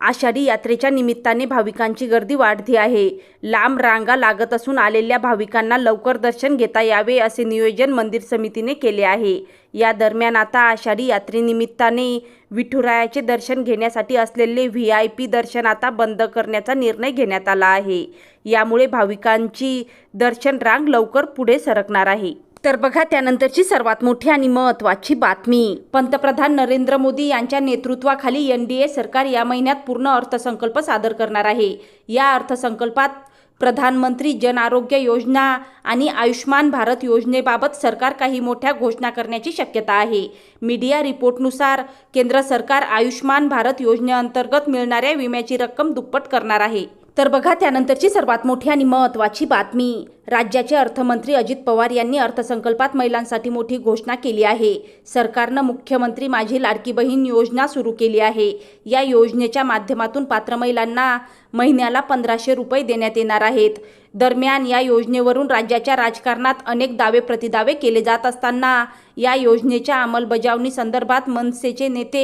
आषाढी यात्रेच्या निमित्ताने भाविकांची गर्दी वाढती आहे. लांब रांगा लागत असून आलेल्या भाविकांना लवकर दर्शन घेता यावे असे नियोजन मंदिर समितीने केले आहे. या दरम्यान आता आषाढी यात्रेनिमित्ताने विठुरायाचे दर्शन घेण्यासाठी असलेले व्ही आय पी दर्शन आता बंद करण्याचा निर्णय घेण्यात आला आहे. यामुळे भाविकांची दर्शन रांग लवकर पुढे सरकणार आहे. तर बघा त्यानंतरची सर्वात मोठी आणि महत्त्वाची बातमी. पंतप्रधान नरेंद्र मोदी यांच्या नेतृत्वाखाली एन डी ए सरकार या महिन्यात पूर्ण अर्थसंकल्प सादर करणार आहे. या अर्थसंकल्पात प्रधानमंत्री जन आरोग्य योजना आणि आयुष्मान भारत योजनेबाबत सरकार काही मोठ्या घोषणा करण्याची शक्यता आहे. मीडिया रिपोर्टनुसार केंद्र सरकार आयुष्मान भारत योजनेअंतर्गत मिळणाऱ्या विम्याची रक्कम दुप्पट करणार आहे. तर बघा त्यानंतरची सर्वात मोठी आणि महत्त्वाची बातमी. राज्याचे अर्थमंत्री अजित पवार यांनी अर्थसंकल्पात महिलांसाठी मोठी घोषणा केली आहे. सरकारनं मुख्यमंत्री माझी लाडकी बहीण योजना सुरू केली आहे. या योजनेच्या माध्यमातून पात्र महिलांना महिन्याला पंधराशे रुपये देण्यात येणार आहेत. दरम्यान या योजनेवरून राज्याच्या राजकारणात अनेक दावे प्रतिदावे केले जात असताना या योजनेच्या अंमलबजावणी संदर्भात मनसेचे नेते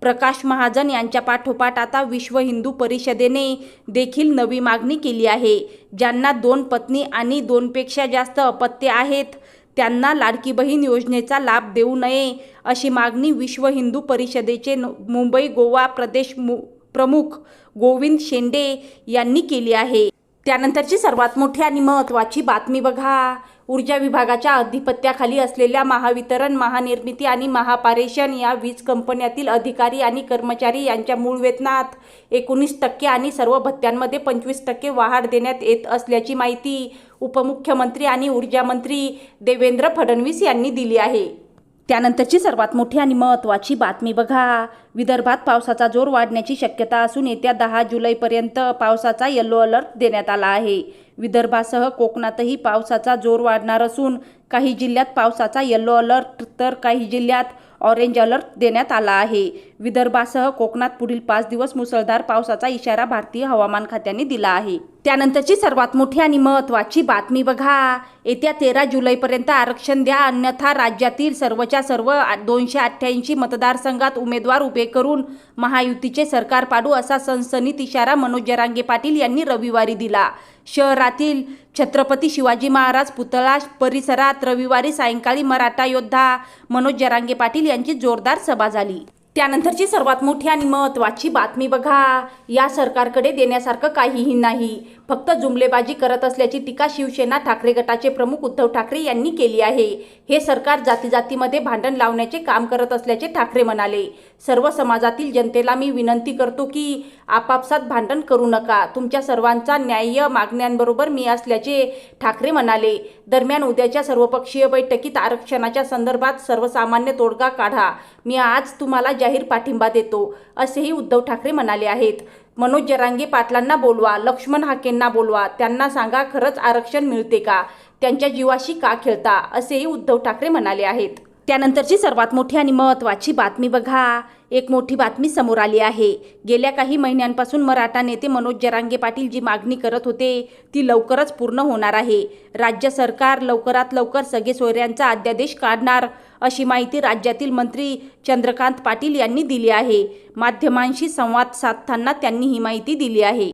प्रकाश महाजन यांच्या पाठोपाठ आता विश्व हिंदू परिषदेने देखील नवी मागणी केली आहे. ज्यांना दोन पत्नी आणि दोनपेक्षा जास्त अपत्य आहेत त्यांना लाडकी बहीण योजनेचा लाभ देऊ नये अशी मागणी विश्व हिंदू परिषदेचे मुंबई गोवा प्रदेश मु प्रमुख गोविंद शेंडे यांनी केली आहे. त्यानंतरची सर्वात मोठी आणि महत्त्वाची बातमी बघा. ऊर्जा विभागाच्या अधिपत्याखाली असलेल्या महावितरण महानिर्मिती आणि महापारेषण या वीज कंपन्यातील अधिकारी आणि कर्मचारी यांच्या मूळ वेतनात एकोणीस टक्के आणि सर्व भत्त्यांमध्ये पंचवीस टक्के वाढ देण्यात येत असल्याची माहिती उपमुख्यमंत्री आणि ऊर्जामंत्री देवेंद्र फडणवीस यांनी दिली आहे. त्यानंतरची सर्वात मोठी आणि महत्त्वाची बातमी बघा. विदर्भात पावसाचा जोर वाढण्याची शक्यता असून येत्या दहा जुलैपर्यंत पावसाचा येलो अलर्ट देण्यात आला आहे. विदर्भासह कोकणातही पावसाचा जोर वाढणार असून काही जिल्ह्यात पावसाचा येलो अलर्ट तर काही जिल्ह्यात ऑरेंज अलर्ट देण्यात आला आहे. विदर्भासह कोकणात पुढील पाच दिवस मुसळधार पावसाचा इशारा भारतीय हवामान खात्याने दिला आहे. त्यानंतरची सर्वात मोठी आणि महत्त्वाची बातमी बघा. येत्या तेरा जुलैपर्यंत आरक्षण द्या अन्यथा राज्यातील सर्वच्या सर्व दोनशे अठ्ठ्याऐंशी मतदारसंघात उमेदवार उभे करून महायुतीचे सरकार पाडू असा सनसनीत इशारा मनोज जरांगे पाटील यांनी रविवारी दिला. शहरात शहरातील छत्रपती शिवाजी महाराज पुतळा परिसरात रविवारी सायंकाळी मराठा योद्धा मनोज जरांगे पाटील यांची जोरदार सभा झाली. त्यानंतरची सर्वात मोठी आणि महत्त्वाची बातमी बघा. या सरकारकडे देण्यासारखं काहीही नाही. फक्त जुमलेबाजी करत असल्याची टीका शिवसेना ठाकरे गटाचे प्रमुख उद्धव ठाकरे यांनी केली आहे. हे सरकार जातीजातीमध्ये भांडण लावण्याचे काम करत असल्याचे ठाकरे म्हणाले. सर्व समाजातील जनतेला मी विनंती करतो की आपापसात भांडण करू नका. तुमच्या सर्वांचा न्याय्य मागण्यांबरोबर मी असल्याचे ठाकरे म्हणाले. दरम्यान उद्याच्या सर्वपक्षीय बैठकीत आरक्षणाच्या संदर्भात सर्वसामान्य तोडगा काढा. मी आज तुम्हाला जाहीर पाठिंबा देतो असेही उद्धव ठाकरे म्हणाले आहेत. मनोज जरांगी पाटलांना बोलवा लक्ष्मण हाकेंना बोलवा त्यांना सांगा खरंच आरक्षण मिळते का? त्यांच्या जीवाशी का खेळता? असेही उद्धव ठाकरे म्हणाले आहेत. त्यानंतरची सर्वात मोठी आणि महत्त्वाची बातमी बघा. एक मोठी बातमी समोर आली आहे. गेल्या काही महिन्यांपासून मराठा नेते मनोज जरांगे पाटील जी मागणी करत होते ती लवकरच पूर्ण होणार आहे. राज्य सरकार लवकरात लवकर सगळे सोयऱ्यांचा अध्यादेश काढणार अशी माहिती राज्यातील मंत्री चंद्रकांत पाटील यांनी दिली आहे. माध्यमांशी संवाद साधताना त्यांनी ही माहिती दिली आहे.